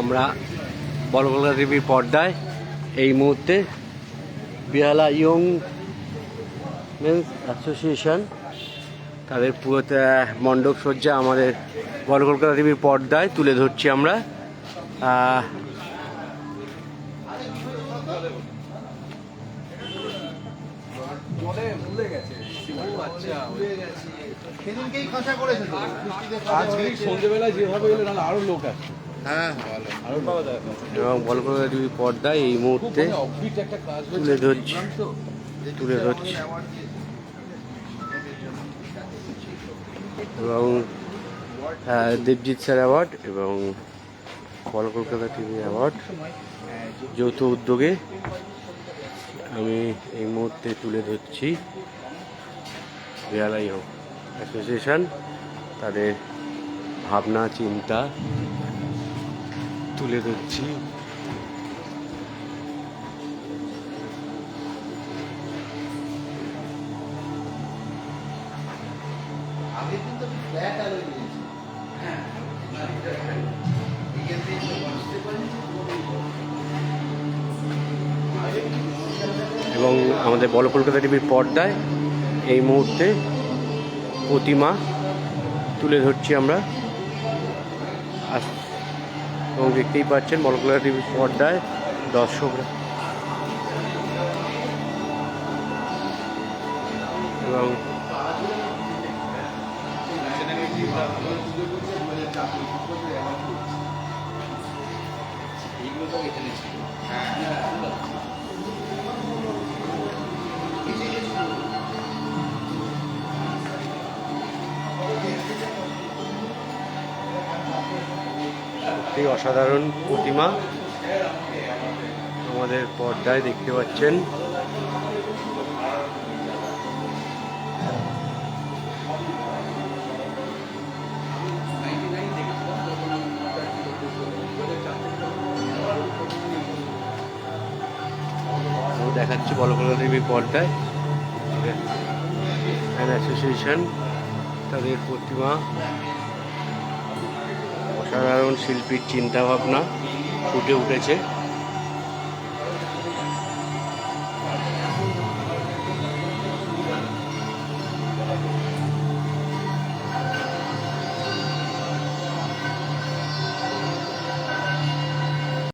আমরা বলকলকা দেবীর পর্দায় এই মুহূর্তে বিহালা ইয়ং মেন্স অ্যাসোসিয়েশন, তাদের পুরো মণ্ডপ সজ্জা আমাদের বড় কলকাতা টিভির পর্দায় তুলে ধরছি আমরা। আজকে সন্ধ্যেবেলায় যেভাবে আরও লোক আছে হ্যাঁ ভালো। আরও পাওয়া যায় এবং কলকাতা টিভির পর্দায় এই মুহূর্তে। তুলে ধরছি। তুলে ধরছি। এবং আহ, দেবজিৎ স্যার অ্যাওয়ার্ড এবং বড় কলকাতা টিভি অ্যাওয়ার্ড যৌথ উদ্যোগে আমি এই মুহূর্তে তুলে ধরছি। রিয়ালাই হোক। অ্যাসোসিয়েশন তাদের ভাবনা চিন্তা বসতে ধরছি। এবং আমাদের বড় কলকাতা টিভির পর্দায় এই মুহূর্তে প্রতিমা তুলে ধরছি আমরা। আস- এবং দেখতেই পাচ্ছেন মলকুলার টিভির পর্দায় দর্শকরা। এবং এই অসাধারণ প্রতিমা আমাদের পর্দায় দেখতে পাচ্ছেন। দেখাচ্ছি বলকলা দেবীর পর্দায়। অ্যাসোসিয়েশন তাদের প্রতিমা। অসাধারণ শিল্পীর চিন্তাভাবনা ফুটে উঠেছে।